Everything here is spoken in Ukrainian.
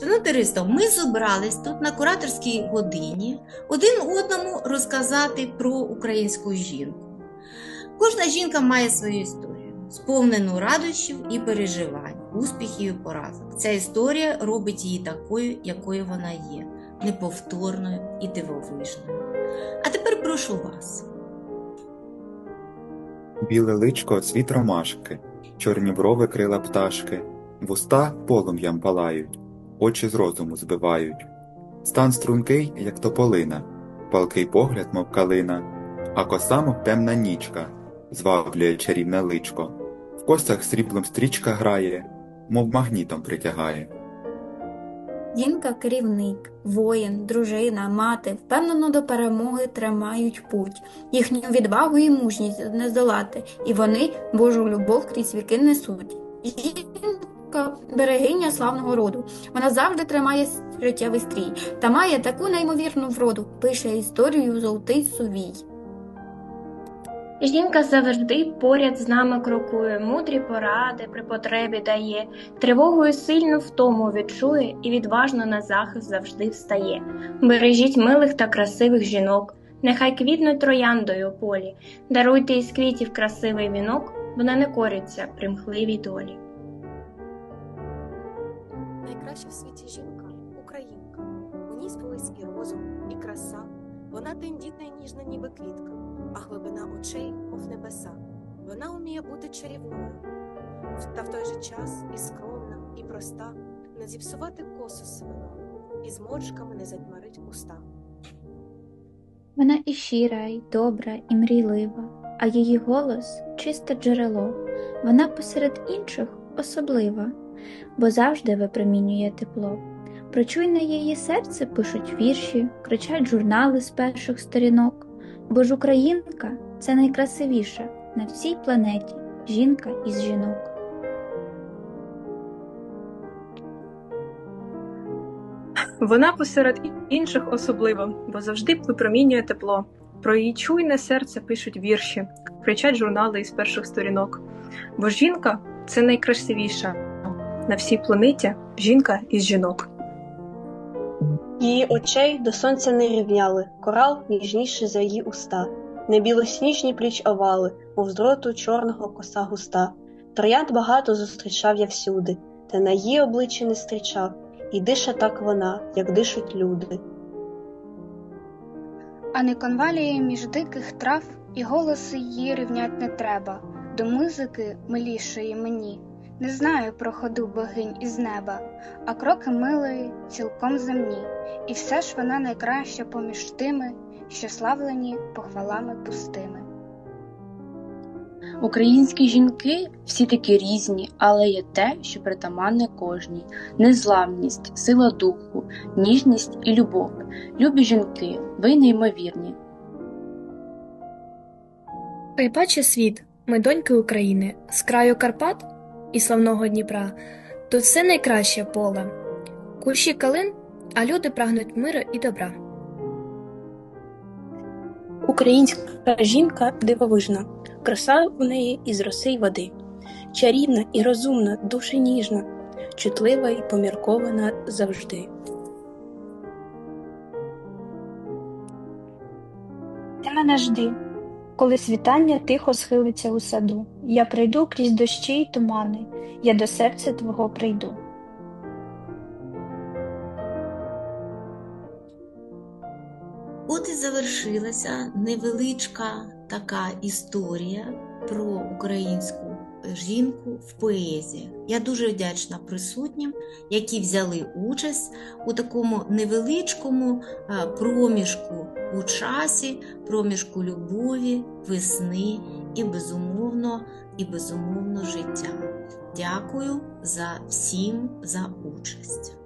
Шановне товариство, ми зібрались тут на кураторській годині один одному розказати про українську жінку. Кожна жінка має свою історію, сповнену радощів і переживань, успіхів і поразок. Ця історія робить її такою, якою вона є, неповторною і дивовижною. А тепер прошу вас. Біле личко цвіт ромашки, чорні брови крила пташки, вуста полум'ям палають, очі з розуму збивають. Стан стрункий, як тополина, палкий погляд, мов калина, а коса, мов темна нічка, зваблює чарівне личко. В косах сріблом стрічка грає, мов магнітом притягає. Жінка – керівник, воїн, дружина, мати впевнено до перемоги тримають путь. Їхню відвагу і мужність не здолати, і вони Божу любов крізь віки несуть. Жінка – берегиня славного роду. Вона завжди тримає життєвий стрій та має таку неймовірну вроду, пише історію золотий сувій. Жінка завжди поряд з нами крокує, мудрі поради при потребі дає, тривогою сильну втому відчує і відважно на захист завжди встає. Бережіть милих та красивих жінок, нехай квітнуть трояндою у полі, даруйте із квітів красивий вінок, вона не кориться примхливій долі. Найкраща в світі жінка українка. У ній спились і розум, і краса. Вона тендітна й ніжна, ніби квітка, а глибина очей, мов небеса. Вона вміє бути чарівною, та в той же час і скромна, і проста, не зіпсувати косу свину, і з моршками не затьмарить уста. Вона і щира, і добра, і мрійлива, а її голос чисте джерело. Вона посеред інших особлива, бо завжди випромінює тепло. Про чуйне її серце пишуть вірші, кричать журнали з перших сторінок. Бо ж українка це найкрасивіша на всій планеті жінка із жінок. Вона посеред інших особлива, бо завжди випромінює тепло. Про її чуйне серце пишуть вірші, кричать журнали із перших сторінок. Бо жінка це найкрасивіша на всій планеті жінка із жінок. Її очей до сонця не рівняли, корал ніжніший за її уста, не білосніжні пліч овали, мов з дроту чорного коса густа. Троянд багато зустрічав я всюди, та на її обличчі не зустрічав, і дише так вона, як дишуть люди. А не конвалії між диких трав, і голоси її рівнять не треба, до музики милішої мені. Не знаю про ходу богинь із неба, а кроки милої цілком земні, і все ж вона найкраща поміж тими, що славлені похвалами пустими. Українські жінки всі такі різні, але є те, що притаманне кожній: незламність, сила духу, ніжність і любов. Любі жінки, ви неймовірні. Хай баче світ, ми доньки України, з краю Карпат і славного Дніпра, тут все найкраще поле, кущі калин, а люди прагнуть миру і добра. Українська жінка дивовижна, краса у неї із роси й води, чарівна і розумна, дуже ніжна, чутлива і поміркована завжди. Ти мене жди, коли світання тихо схилиться у саду. Я прийду крізь дощі й тумани, я до серця твого прийду. От і завершилася невеличка така історія про українську жінку в поезії. Я дуже вдячна присутнім, які взяли участь у такому невеличкому проміжку у часі, проміжку любові, весни і безумовно, і безумовно життя. Дякую за всім за участь.